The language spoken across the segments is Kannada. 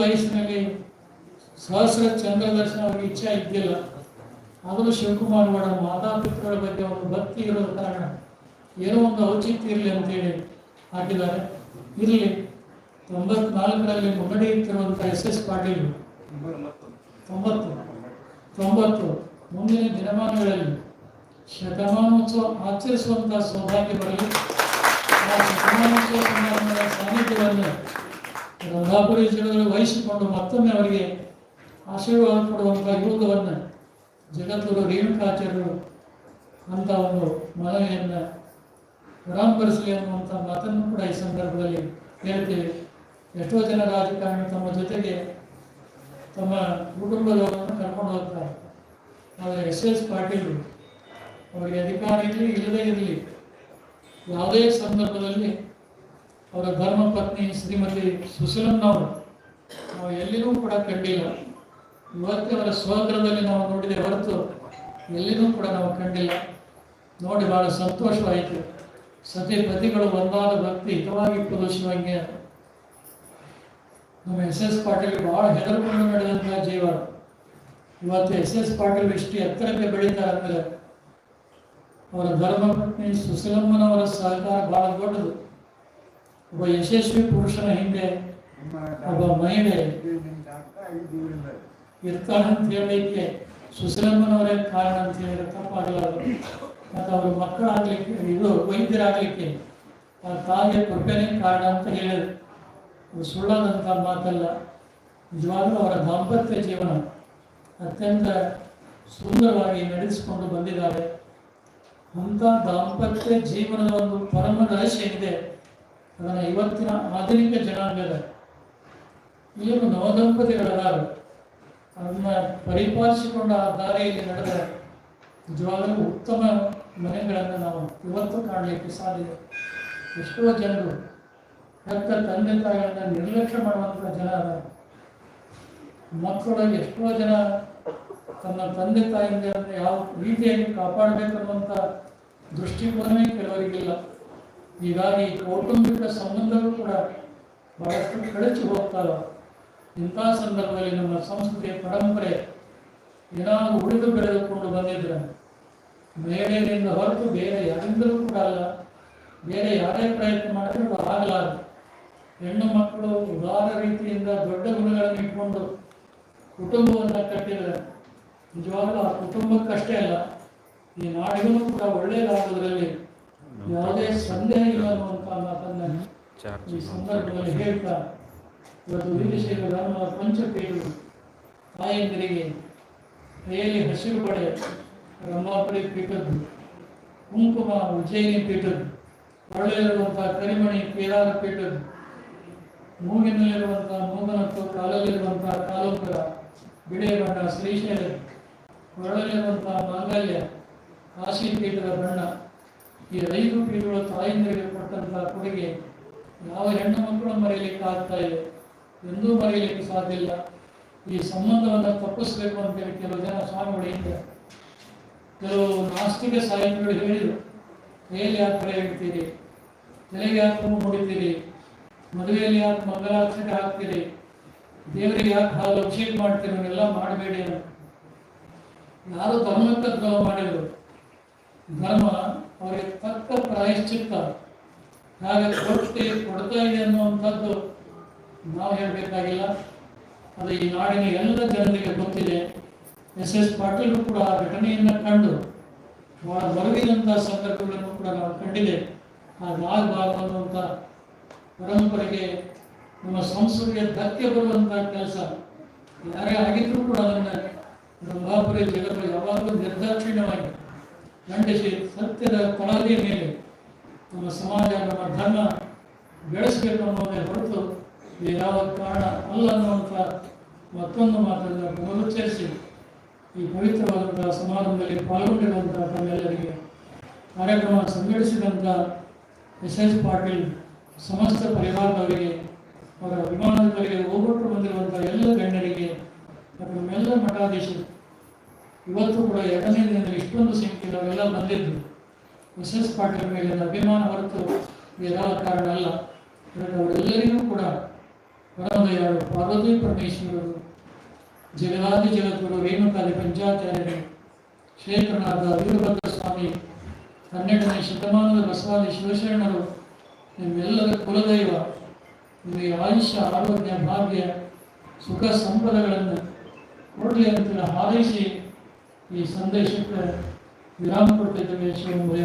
ವಯಸ್ಸಿನಲ್ಲಿ ಸಹಸ್ರ ಚಂದ್ರ ದರ್ಶನ ಅವ್ರಿಗೆ ಇಚ್ಛೆ ಇದ್ದಿಲ್ಲ. ಆದರೂ ಶಿವಕುಮಾರ್ ಅವರ ಮಾತಾಪಿತೃಗಳ ಬಗ್ಗೆ ಅವರು ಭಕ್ತಿ ಇರೋ ಕಾರಣ. ಏನೋ ಒಂದು ಔಚಿತ್ಯ ಇರಲಿ ಅಂತೇಳಿ ಹಾಕಿದ್ದಾರೆ. ಇರಲಿ, ತೊಂಬತ್ನಾಲ್ಕರಲ್ಲಿ ಮುನ್ನಡೆಯುತ್ತಿರುವಂಥ ಎಸ್ ಎಸ್ ಪಾಟೀಲ್. ತೊಂಬತ್ತು ತೊಂಬತ್ತು, ಮುಂದಿನ ದಿನಮಾನಗಳಲ್ಲಿ ಶತಮಾನೋತ್ಸವ ಆಚರಿಸುವಂಥ ಸೌಭಾಗ್ಯ ಬರಲಿ. ಆ ಶತಮಾನೋತ್ಸವ ಸಮಾರಂಭದ ಸಾನ್ನಿಧ್ಯವನ್ನು ರಂಗಾಪುರಿ ಜನಗಳು ವಹಿಸಿಕೊಂಡು ಮತ್ತೊಮ್ಮೆ ಅವರಿಗೆ ಆಶೀರ್ವಾದ ಕೊಡುವಂಥ ಯೋಗವನ್ನು ಜಗದ್ಗುರು ರೇಣುಕಾಚಾರ್ಯರು ಅಂತ ಒಂದು ಮನವಿಯನ್ನು ಪರಾಂಬರಿಸಲಿ ಅನ್ನುವಂಥ ಮಾತನ್ನು ಕೂಡ ಈ ಸಂದರ್ಭದಲ್ಲಿ ಹೇಳ್ತೇವೆ. ಎಷ್ಟೋ ಜನ ರಾಜಕಾರಣಿ ತಮ್ಮ ಜೊತೆಗೆ ತಮ್ಮ ಕುಟುಂಬದವರನ್ನು ಕರ್ಕೊಂಡು ಹೋಗ್ತಾರೆ. ಆದರೆ ಎಸ್ ಎಸ್ ಪಾಟೀಲ್ ಅವರಿಗೆ ಅಧಿಕಾರ ಇರಲಿ ಇಲ್ಲದೇ ಇರಲಿ ಯಾವುದೇ ಸಂದರ್ಭದಲ್ಲಿ ಅವರ ಧರ್ಮ ಪತ್ನಿ ಶ್ರೀಮತಿ ಸುಶೀಲಮ್ಮನವರು ನಾವು ಎಲ್ಲಿನೂ ಕೂಡ ಕಂಡಿಲ್ಲ. ಇವತ್ತೇ ಅವರ ಸ್ವಗ್ರಹದಲ್ಲಿ ನಾವು ನೋಡಿದೆ ಹೊರತು ಎಲ್ಲಿನೂ ಕೂಡ ನಾವು ಕಂಡಿಲ್ಲ. ನೋಡಿ, ಬಹಳ ಸಂತೋಷವಾಯಿತು. ಸತಿ ಪತಿಗಳು ಒಂದಾದ ಭಕ್ತಿ ಹಿತವಾಗಿ ಪ್ರದರ್ಶಿಸುವಂಗೆ ನಮ್ಮ ಎಸ್ ಎಸ್ ಪಾಟೀಲ್ ಭಾಳ ಹೆದರ್ಕೊಂಡು ನಡೆದಂತಹ ಜೀವ. ಇವತ್ತು ಎಸ್ ಎಸ್ ಪಾಟೀಲ್ ಇಷ್ಟು ಎತ್ತರಕ್ಕೆ ಬೆಳೀತಾರೆ ಅಂದರೆ ಅವರ ಧರ್ಮಪತ್ನಿ ಸುಶೀಲಮ್ಮನವರ ಸಹಕಾರ ಬಹಳ ದೊಡ್ಡದು. ಒಬ್ಬ ಯಶಸ್ವಿ ಪುರುಷನ ಹಿಂದೆ, ಒಬ್ಬ ಮಹಿಳೆ ಅಂತ ಹೇಳಲಿಕ್ಕೆ ಸುಶೀಲಮ್ಮನವರೇ ಕಾರಣ ಅಂತ ಹೇಳಿದ್ರೆ ತಪ್ಪಾಗಲಾರದು. ಮತ್ತು ಅವರು ಮಕ್ಕಳಾಗಲಿಕ್ಕೆ, ಇದು ವೈದ್ಯರಾಗಲಿಕ್ಕೆ ಆ ತಾಯಿಯ ಕೃಪೆನೇ ಕಾರಣ ಅಂತ ಹೇಳಿದ್ರು. ಅದು ಸುಳ್ಳಾದಂಥ ಮಾತಲ್ಲ. ನಿಜವಾಗ್ಲೂ ಅವರ ದಾಂಪತ್ಯ ಜೀವನ ಅತ್ಯಂತ ಸುಂದರವಾಗಿ ನಡೆಸಿಕೊಂಡು ಬಂದಿದ್ದಾರೆ. ಅಂಥ ದಾಂಪತ್ಯ ಜೀವನದ ಒಂದು ಪರಮ ರಹಸ್ಯ ಇದೆ ಅದನ್ನು ಇವತ್ತಿನ ಆಧುನಿಕ ಜನಾಂಗದ ಏನು ನವದಂಪತಿಗಳದಾರು. ಅದನ್ನ ಪರಿಪಾಲಿಸಿಕೊಂಡ ಆ ದಾರಿಯಲ್ಲಿ ನಡೆದ ನಿಜವಾಗಲೂ ಉತ್ತಮ ಮನೆಗಳನ್ನು ನಾವು ಇವತ್ತು ಕಾಣಲಿಕ್ಕೆ ಸಾಧ್ಯ. ಎಷ್ಟೋ ಜನರು ಹೆತ್ತ ತಂದೆ ತಾಯಿಗಳನ್ನ ನಿರ್ಲಕ್ಷ್ಯ ಮಾಡುವಂಥ ಜನ ಮಕ್ಕಳು ಎಷ್ಟೋ ಜನ ತನ್ನ ತಂದೆ ತಾಯಿಯಿಂದ ಯಾವ ರೀತಿಯಾಗಿ ಕಾಪಾಡಬೇಕನ್ನುವಂಥ ದೃಷ್ಟಿಕೋನವೇ ಕೆಲವರಿಗಿಲ್ಲ. ಹೀಗಾಗಿ ಕೌಟುಂಬಿಕ ಸಂಬಂಧಗಳು ಕೂಡ ಬಹಳಷ್ಟು ಕಳಚಿ ಹೋಗ್ತಾವೆ ಇಂಥ ಸಂದರ್ಭದಲ್ಲಿ ನಮ್ಮ ಸಂಸ್ಕೃತಿಯ ಪರಂಪರೆ ಏನಾದರೂ ಉಳಿದು ಬೆಳೆದುಕೊಂಡು ಬಂದಿದ್ರೆ ಮಹಿಳೆಯರಿಂದ ಹೊರತು ಬೇರೆ ಯಾರಿಂದಲೂ ಕೂಡ ಅಲ್ಲ. ಬೇರೆ ಯಾರೇ ಪ್ರಯತ್ನ ಮಾಡಿದ್ರೆ ಆಗಲಾರದು. ಹೆಣ್ಣು ಮಕ್ಕಳು ಉದಾರ ರೀತಿಯಿಂದ ದೊಡ್ಡ ಗುಣಗಳನ್ನು ಇಟ್ಕೊಂಡು ಕುಟುಂಬವನ್ನು ಕಟ್ಟಿದರೆ ನಿಜವಾಗಲೂ ಆ ಕುಟುಂಬಕ್ಕಷ್ಟೇ ಅಲ್ಲ, ಈ ನಾಡಿಗೂ ಕೂಡ ಒಳ್ಳೆಯದಾಗುವುದರಲ್ಲಿ ಯಾವುದೇ ಸಂದೇಹ ಇಲ್ಲ ಅನ್ನುವಂತಹ ಮಾತನ್ನ ಈ ಸಂದರ್ಭದಲ್ಲಿ ಹೇಳ್ತಾ ಇವತ್ತು ವೀರಶೈವ ರಾಮ ಪಂಚಪೇರು ತಾಯಂದಿರಿಗೆ ಕೈಯಲ್ಲಿ ಹಸಿರು ಪಡೆ ರಂಭಾಪುರಿ ಪೀಠದ್ದು ಕುಂಕುಮ ಉಜ್ಜಯಿನಿ ಪೀಠದ್ದು ಒಳ್ಳೆಯಲ್ಲಿರುವಂಥ ಕರಿಮಣಿ ಕೇದಾರ ಪೀಠದ್ದು ಮೂಗಿನಲ್ಲಿರುವಂಥ ಮೂಗನತ್ತು ಕಾಲಲ್ಲಿರುವಂಥ ತಾಲೂಕರ ಬಿಳಿಯ ಬಣ್ಣ ಶ್ರೀಶೈಲ ಹೊರಳಲ್ಲಿರುವಂತಹ ಮಾಂಗಲ್ಯ ಕಾಶಿ ಪೀಠದ ಬಣ್ಣ ಈ ಐದು ಪೀಠಗಳು ತಾಯಂದಿರಿಗೆ ಕೊಟ್ಟಂತಹ ಕೊಡುಗೆ ಯಾವ ಹೆಣ್ಣು ಮಕ್ಕಳು ಮರೆಯಲಿಕ್ಕೆ ಆಗ್ತಾ ಇದೆ ಎಂದೂ ಮರೆಯಲಿಕ್ಕೆ ಸಾಧ್ಯ ಇಲ್ಲ. ಈ ಸಂಬಂಧವನ್ನು ತಪ್ಪಿಸಬೇಕು ಅಂತೇಳಿ ಕೆಲವು ಜನ ಸ್ವಾಮಿಗಳು ಹಿಂದೆ ಕೆಲವು ನಾಸ್ತಿಕ ಸಾಹಿತಿಗಳು ಹೇಳಿದರು ಕೈಯಲ್ಲಿ ಯಾಕೆ ಹೇಳ್ತೀರಿ ತಲೆಗೆ ಯಾಕೆ ತುಂಬ ಮುಡಿತೀರಿ ಮದುವೆಯಲ್ಲಿ ಯಾಕೆ ಮಂಗಲಾರ್ಚಕ ಹಾಕ್ತೀರಿ, ದೇವರಿಗೆ ಯಾಕೆ ಹಾಲು ಅಭಿಷೇಕ ಮಾಡ್ತೀರಿ ಅವನ್ನೆಲ್ಲ ಮಾಡಬೇಡಿ ಅಂತ. ಯಾರು ಧರ್ಮಕ್ಕೆ ದ್ರೋಹ ಮಾಡಿದರು? ಧರ್ಮ ಅವರಿಗೆ ತಕ್ಕ ಪ್ರಾಯಶ್ಚಿತ್ತ ಹಾಗೆ ಕೊಡ್ತಿ ಕೊಡ್ತಾ ಇದೆ ಅನ್ನುವಂಥದ್ದು ನಾವು ಹೇಳಬೇಕಾಗಿಲ್ಲ. ಅದು ಈ ನಾಡಿನ ಎಲ್ಲ ಜನರಿಗೆ ಗೊತ್ತಿದೆ. ಎಸ್ ಎಸ್ ಪಾಟೀಲ್ ಕೂಡ ಆ ಘಟನೆಯನ್ನು ಕಂಡು ಬಹಳ ಮರುಗಿದಂಥ ಸಂದರ್ಭಗಳನ್ನು ಕೂಡ ನಾವು ಕಂಡಿದೆ. ಹಾಗಾಗಬಾರದು ಅನ್ನುವಂಥ ಪರಂಪರೆಗೆ ನಮ್ಮ ಸಂಸ್ಕೃತಿಗೆ ಧಕ್ಕೆ ಬರುವಂಥ ಕೆಲಸ. ಯಾರೇ ಆಗಿದ್ರೂ ಕೂಡ ಅದನ್ನು ರಂಭಾಪುರಿ ಜಗತ್ತು ಯಾವಾಗಲೂ ನಿರ್ದಾಕ್ಷಿಣ್ಯವಾಗಿ ಖಂಡಿಸಿ ಸತ್ಯದ ಕೊಳಲಿಯ ಮೇಲೆ ನಮ್ಮ ಸಮಾಜ ನಮ್ಮ ಧರ್ಮ ಬೆಳೆಸಬೇಕು ಅನ್ನೋದೇ ಹೊರತು ಇದು ಯಾವ ಕಾರಣ ಅಲ್ಲ ಅನ್ನುವಂಥ ಮತ್ತೊಂದು ಮಾತನ್ನು ಪುನರುಚ್ಚರಿಸಿ ಈ ಪವಿತ್ರವಾದಂತಹ ಸಮಾರಂಭದಲ್ಲಿ ಪಾಲ್ಗೊಂಡಿರುವಂತಹ ತಮ್ಮೆಲ್ಲರಿಗೆ ಕಾರ್ಯಕ್ರಮ ಸಂಘಟಿಸಿದಂಥ ಎಸ್ ಎಸ್ ಪಾಟೀಲ್ ಸಮಸ್ತ ಪರಿವಾರದವರಿಗೆ, ಅವರ ಅಭಿಮಾನದವರಿಗೆ ಒಗ್ಗಟ್ಟು ಬಂದಿರುವಂಥ ಎಲ್ಲ ಗಣ್ಯರಿಗೆ, ಮತ್ತು ನಮ್ಮೆಲ್ಲ ಮಠಾಧೀಶರು ಇವತ್ತು ಕೂಡ ಎರಡನೇ ದಿನದಲ್ಲಿ ಇಷ್ಟೊಂದು ಸಂಖ್ಯೆ ನಾವೆಲ್ಲ ಬಂದಿದ್ದು ಎಸ್ ಪಾಟೀಲ್ ಮೇಲೆ ಅಭಿಮಾನ ಹೊರತು ಬೇರೆ ಕಾರಣ ಅಲ್ಲ. ಅವರೆಲ್ಲರಿಗೂ ಕೂಡ ಪರಮದಯಾಳು ಪಾರ್ವತಿ ಪರಮೇಶ್ವರರು ಜಗದಾದಿ ಜಗದ್ಗುರು ರೇಣುಕಾಲಿ ಪಂಚಾಚಾರ್ಯರು ಕ್ಷೇತ್ರನಾದ ವೀರಭದ್ರ ಸ್ವಾಮಿ, ಹನ್ನೆರಡನೇ ಶತಮಾನದ ಬಸವಾದಿ ಶಿವಶರಣರು, ನಿಮ್ಮೆಲ್ಲರ ಕುಲದೈವ, ನಿಮಗೆ ಆಯುಷ್ಯ, ಆರೋಗ್ಯ, ಭಾಗ್ಯ, ಸುಖ, ಸಂಪದಗಳನ್ನು ಕೊಡಲಿ ಅಂತ ಹಾರೈಸಿ ಈ ಸಂದೇಶಕ್ಕೆ ವಿರಾಮ ಕೊಟ್ಟಿದ್ದೇವೆ ಶಿವಮಯ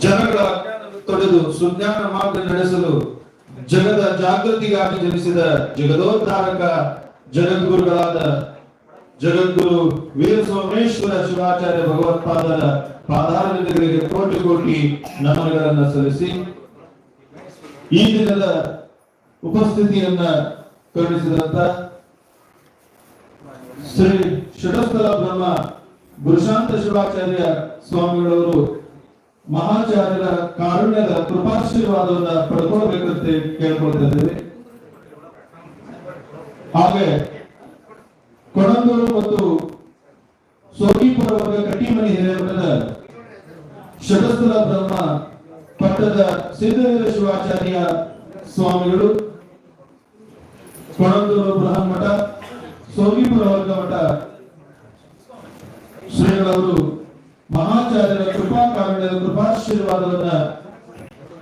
ಜನಗಳ ತೊಡೆದು ಸುಜ್ಞಾನ ಮಾರ್ಗ ನಡೆಸಲು ಜಗದ ಜಾಗೃತಿಗಾಗಿ ಜನಿಸಿದ ಜಗದೋದ್ಧಾರಕ ಜಗದ್ಗುರುಗಳಾದ ಜಗದ್ಗುರು ವೀರ ಸೋಮೇಶ್ವರ ಶಿವಾಚಾರ್ಯ ಭಗವತ್ಪಾದರ ಪಾದಾರವಿಂದಗಳಿಗೆ ಕೋಟಿ ಕೋಟಿ ನಮನಗಳನ್ನು ಸಲ್ಲಿಸಿ ಈ ದಿನದ ಉಪಸ್ಥಿತಿಯನ್ನ ಕರುಣಿಸಿದಂತ ಶ್ರೀ ಷಡಸ್ಥಲ ಬ್ರಹ್ಮ ಗುರುಶಾಂತ ಶಿವಾಚಾರ್ಯ ಸ್ವಾಮಿಗಳವರು ಮಹಾಚಾರ್ಯರ ಕಾರುಣ್ಯದ ಕೃಪಾಶೀರ್ವಾದವನ್ನ ಪಡ್ಕೊಳ್ಬೇಕಂತ ಕೇಳ್ಕೊಳ್ತಾ ಇದ್ದೇವೆ ಹಾಗೆ ಕೊಡಂದೂರು ಮತ್ತು ಸೋಗಿಪುರ ಕಟ್ಟಿಮನಿ ಹಿರೇಮಠದ ಶತಸ್ಥಲ ಬ್ರಹ್ಮ ಪಟ್ಟದ ಸಿದ್ಧವೀರ ಶಿವಾಚಾರ್ಯ ಸ್ವಾಮಿಗಳು ಕೊಣಂದೂರು ಬೃಹನ್ಮಠ ಸೋಗಿಪುರ ವರ್ಗ ಮಠ ಶ್ರೀಗಳವರು ಮಹಾಚಾರ್ಯರ ಕೃಪಾ ಕಾರುಣ್ಯದ ಕೃಪಾಶೀರ್ವಾದವನ್ನ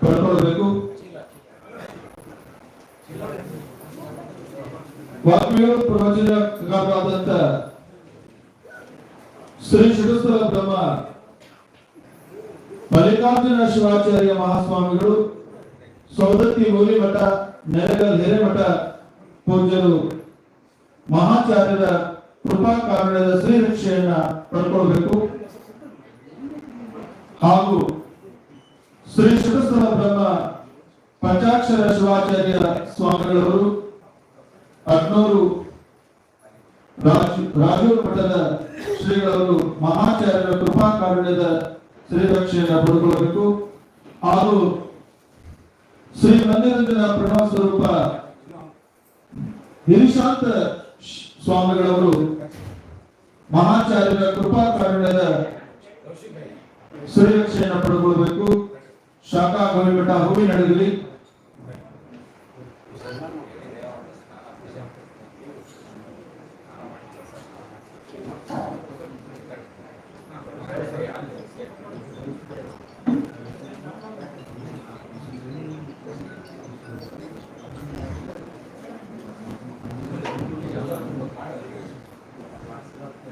ಪಡ್ಕೊಳ್ಬೇಕು. ವಾಗ್ಮಿಗಳು ಪ್ರವಚನಕಾರರಾದಂತ ಶ್ರೀ ಶಿಡಸ್ತರ ಬ್ರಹ್ಮ ಮಲ್ಲಿಕಾರ್ಜುನ ಶಿವಾಚಾರ್ಯ ಮಹಾಸ್ವಾಮಿಗಳು ಸೌದತ್ತಿ ಮೌಲಿಮಠ ನೆಲಗಲ್ ಹಿರೇಮಠ ಪೂಜ್ಯರು, ಮಹಾಚಾರ್ಯರ ಕೃಪಾ ಕಾರಣದ ಶ್ರೀರಕ್ಷೆಯನ್ನ ಪಡ್ಕೊಳ್ಬೇಕು. ಹಾಗೂ ಶ್ರೀ ಶುಕಸ್ತನ ಬ್ರಹ್ಮ ಪಂಚಾಕ್ಷರ ಶಿವಾಚಾರ್ಯ ಸ್ವಾಮಿಗಳವರು ಅಗ್ನೂರು ರಾಜೂರು ಮಠದ ಶ್ರೀಗಳವರು ಮಹಾಚಾರ್ಯರ ಕೃಪಾ ಕಾರುಣ್ಯದ ಶ್ರೀರಕ್ಷೆಯನ್ನು ಪಡ್ಕೊಳ್ಬೇಕು ಹಾಗೂ ಶ್ರೀ ಮಂದಿರಂಜನ ಪ್ರಣವ ಸ್ವರೂಪ ಹಿರಿಶಾಂತ ಸ್ವಾಮಿಗಳವರು ಮಹಾಚಾರ್ಯರ ಕೃಪಾ ಕಾರುಣ್ಯದ ಶ್ರೀರಕ್ಷೆಯನ್ನು ಪಡೆದುಕೊಳ್ಳಬೇಕು ಶಾಖಾ ಗೋಲಿಮಠ ಹೂವಿ ನಡೆದಿರಿ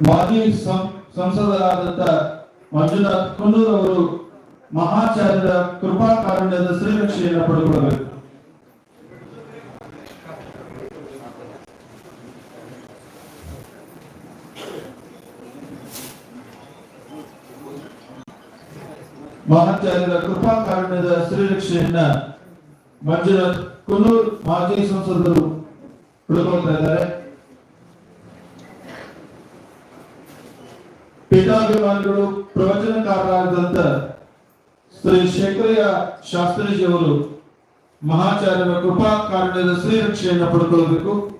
ಮಾಜಿ ಸಂಸದರಾದಂತಹ ಸಂಸದರಾದಂತ ಮಂಜುನಾಥ್ ಕುನ್ನೂರ್ ಅವರು ಮಹಾಚಾರ್ಯರ ಕೃಪಾ ಕಾರುಣ್ಯದ ಶ್ರೀರಕ್ಷೆಯನ್ನು ಪಡೆದುಕೊಳ್ಳಬೇಕು. ಮಹಾಚಾರ್ಯರ ಕೃಪಾ ಕಾರುಣ್ಯದ ಶ್ರೀರಕ್ಷೆಯನ್ನ ಮಂಜುನಾಥ್ ಕುನ್ನೂರ್ ಮಾಜಿ ಸಂಸದರು ಪಡೆದುಕೊಳ್ತಾ ಇದ್ದಾರೆ ಪೀಠಾಭಿಮಾನಿಗಳು ಪ್ರವಚನಕಾರರಾದಂತ ಶ್ರೀ ಶೇಖರಯ್ಯ ಶಾಸ್ತ್ರೀಜಿಯವರು ಮಹಾಚಾರ್ಯರ ಕೃಪಾ ಶ್ರೀ ಶ್ರೀರಕ್ಷೆಯನ್ನು ಪಡ್ಕೊಳ್ಬೇಕು.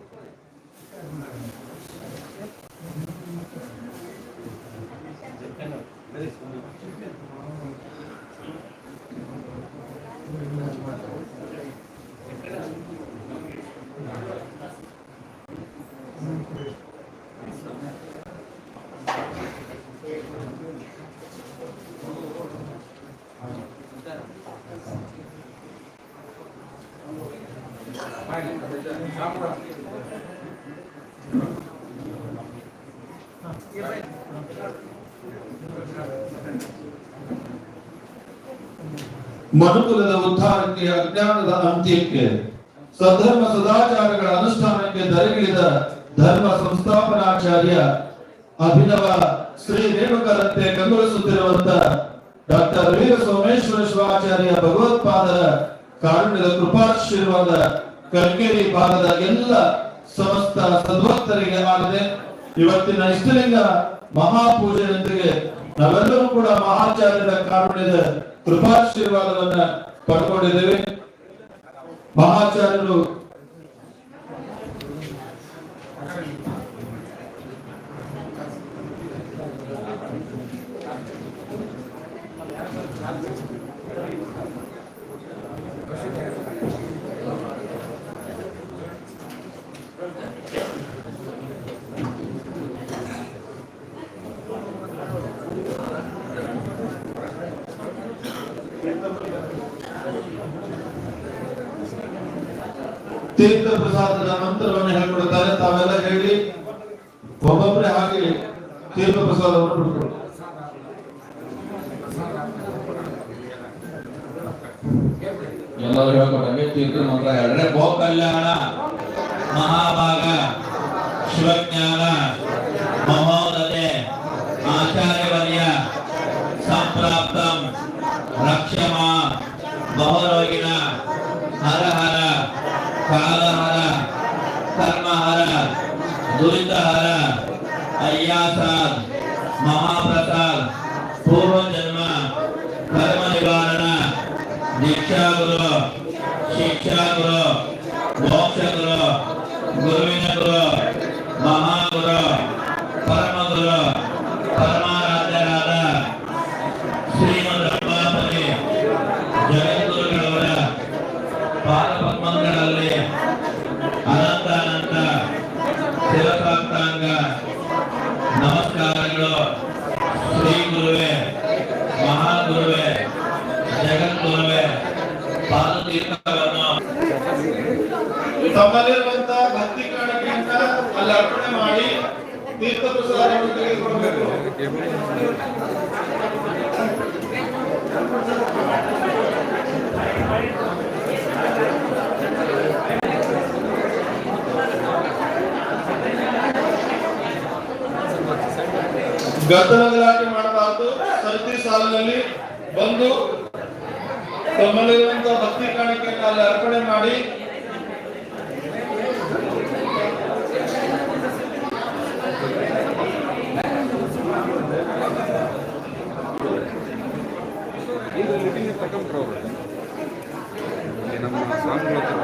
ಮನುಕುಲದ ಉದ್ಧಾರಕ್ಕೆ, ಅಜ್ಞಾನದ ಅಂತ್ಯಕ್ಕೆ ಸದ್ಧರ್ಮ ಸದಾಚಾರಗಳ ಅನುಷ್ಠಾನಕ್ಕೆ ದರಗಿಳಿದ ಧರ್ಮ ಸಂಸ್ಥಾಪನಾಚಾರ್ಯ ಅಭಿನವ ಶ್ರೀ ರೇಣುಕರಂತೆ ಕಂಗೊಳಿಸುತ್ತಿರುವಂತ ಡಾಕ್ಟರ್ ವೀರ ಸೋಮೇಶ್ವರ ಶಿವಾಚಾರ್ಯ ಭಗವತ್ಪಾದರ ಕಾರುಣ್ಯದ ಕೃಪಾಶೀರ್ವಾದ ಕಲ್ಕೇರಿ ಭಾಗದ ಎಲ್ಲ ಸಮಸ್ತ ಸದ್ಭಕ್ತರಿಗೆ ಮಾಡಿದೆ ಇವತ್ತಿನ ಇಷ್ಟಲಿಂಗ ಮಹಾಪೂಜೆಯೊಂದಿಗೆ ನಾವೆಲ್ಲರೂ ಕೂಡ ಮಹಾಚಾರ್ಯರ ಕಾರುಣ್ಯದ ಕೃಪಾಶೀರ್ವಾದವನ್ನ ಪಡ್ಕೊಂಡಿದ್ದೇವೆ. ಮಹಾಚಾರ್ಯರು ತೀರ್ಥ ಪ್ರಸಾದದ ಮಂತ್ರವನ್ನು ಹೇಳ್ಕೊಡ್ತಾರೆ ತಾವೆಲ್ಲ ಹೇಳಿ, ಒಬ್ಬೊಬ್ಬರೇ ಹಾಗೆ ತೀರ್ಥ ಪ್ರಸಾದವನ್ನು ಬಿಡ್ಕೊಡಿ ಎಲ್ಲರೂ ಹೇಳ್ಕೊಟ್ಟಂಗೆ ತೀರ್ಥ ಮಂತ್ರ ಎರಡನೇ ಗೋ ಕಲ್ಯಾಣ ಮಹಾಭಾಗ, ಶಿವಜ್ಞಾನ ಮಹೋದತೆ ಪಾದಪದ್ಮಗಳಲ್ಲಿ ಅನಂತ ಅನಂತ ಶಿವಪ್ರಾಪ್ತಾಂಗ ನಮಸ್ಕಾರಗಳು. ಶ್ರೀ ಗುರುವೆ, ಮಹಾಗುರುವೆ, ಜಗದ್ಗುರುವೆ ಪಾದತೀರ್ಥವನ್ನು ತಮ್ಮಲ್ಲಿರುವಂತ ಭಕ್ತಿ ಕಾಣಿಕೆಯನ್ನ ಅಲ್ಲಿ ಅರ್ಪಣೆ ಮಾಡಿ ತೀರ್ಥ ಪ್ರಸಾದವನ್ನು ತೆಗೆದುಕೊಳ್ಬೇಕು. ಗದ್ದಲ ಗಲಾಟೆ ಮಾಡಬಾರದು. ಸರತಿ ಸಾಲಿನಲ್ಲಿ ಬಂದು ತಮ್ಮಲ್ಲಿರುವಂತಹ ಭಕ್ತಿ ಕಾಣಿಕೆ ಅಲ್ಲಿ ಅರ್ಪಣೆ ಮಾಡಿ. ಇದು ನಮ್ಮ ಸ್ವಾಮಿಗಳು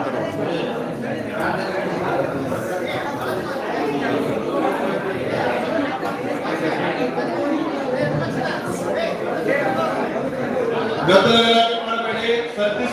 ಗದ್ದಲ ಗಲಾಟೆ ಮಾಡಬೇಡಿ ಸರತಿ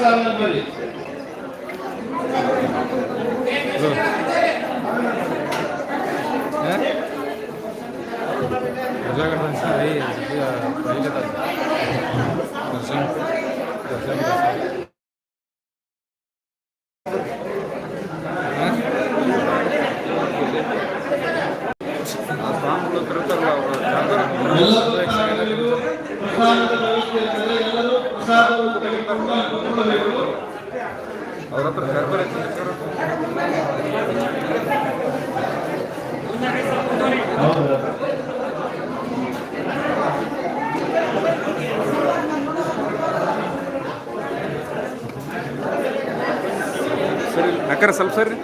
ಸರಿ ಅಕ್ಕರ ಸ್ವಲ್ಪ ಸರಿ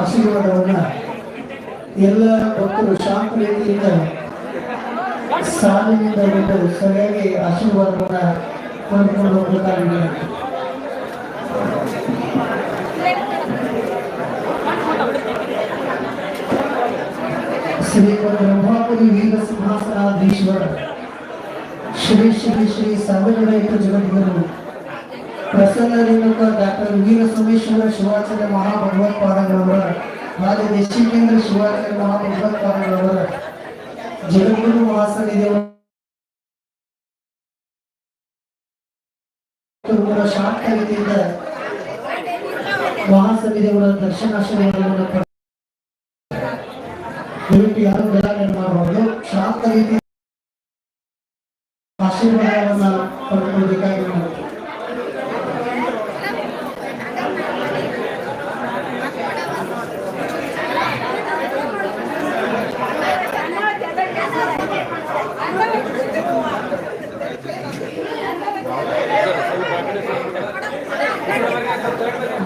ಆಶೀರ್ವಾದವನ್ನ ಎಲ್ಲ ಭಕ್ತರು ಶಾಂತ ರೀತಿಯಿಂದ ಸಾಲಿನಿಂದ ಬಿಟ್ಟು ಸರಿಯಾಗಿ ಆಶೀರ್ವಾದವನ್ನ ಪಡೆದುಕೊಂಡು ಹೋಗಬೇಕಾಗಿದೆ ಶ್ರೀ ಬ್ರಹ್ಮಾಪುರಿ ವೀರ ಸಿಂಹಾಸನಾಧೀಶ್ವರ ಶ್ರೀ ಶ್ರೀ ಶ್ರೀ ಸಾವಿರದ ಜಗದ್ಗುರು ಪ್ರಸನ್ನ ರೇಣುಕ ಡಾಕ್ಟರ್ ವೀರ ಸೋಮೇಶ್ವರ ಶಿವಾಚಾರ್ಯ ಮಹಾಭಗವತ್ಪಾದಗಳವರ ಹಾಗೆ ದೇಶಿಕೇಂದ್ರ ಶಿವಾಚಾರ್ಯ ಮಹಾಭಗವತ್ಪಾದಗಳವರ ಜಗದ್ಗುರು ಮಹಾಸನ್ನಿಧಿಯವರ ಶಾಂತ ರೀತಿಯಿಂದ ಮಹಾಸನ್ನಿಧಿಯವರ ದರ್ಶನಾಶೀರ್ವಾದವನ್ನು ಪಡೆದು ದಯವಿಟ್ಟು ಯಾರು ಗಲಾಟೆ ಮಾಡಬಾರ್ದು. ಶಾಂತ ರೀತಿ ಆಶೀರ್ವಾದವನ್ನು ಪಡ್ಕೊಳ್ಬೇಕಾಗಿ ನಾವು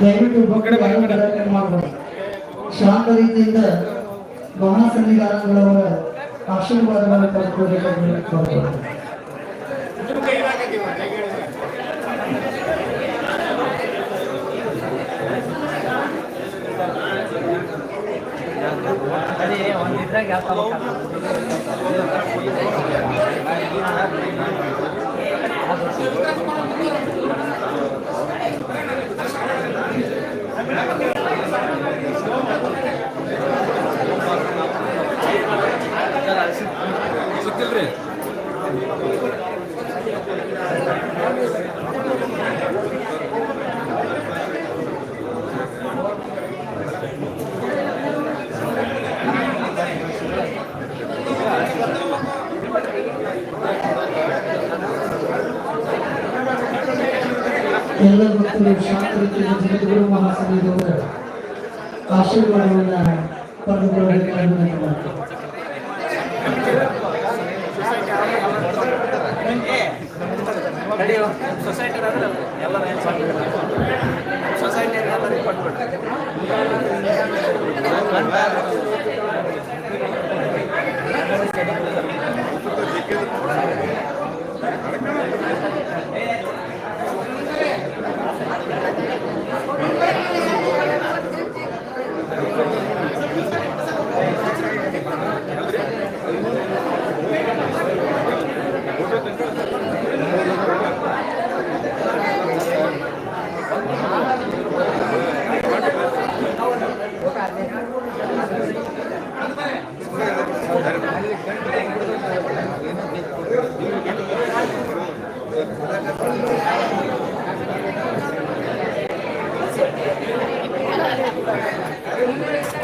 ದಯವಿಟ್ಟು ಭಕ್ತರು ಯಾರು ಗಲಾಟೆ ಮಾಡಬಾರ್ದು ಶಾಂತ ರೀತಿಯಿಂದ ಮಹಾಸನ್ನಿಧಾನಗಳವರ ಆಶೀರ್ವಾದವನ್ನು ಪಡ್ಕೊಳ್ಬೇಕಾಗಿ ಕೋರ್ಕೊಳ್ತೇನೆ. ಸಿಕ್ಕಿಲ್ರಿ ಎಲ್ಲ ಭಕ್ತರು ಶಾಂತ ರೀತಿಯಿಂದ ಜಗದ್ಗುರು ಮಹಾಸನ್ನಿಧಿಯವರ ಆಶೀರ್ವಾದವನ್ನ ಪಡೆದುಕೊಳ್ಳಬೇಕಾಗಿ Gracias.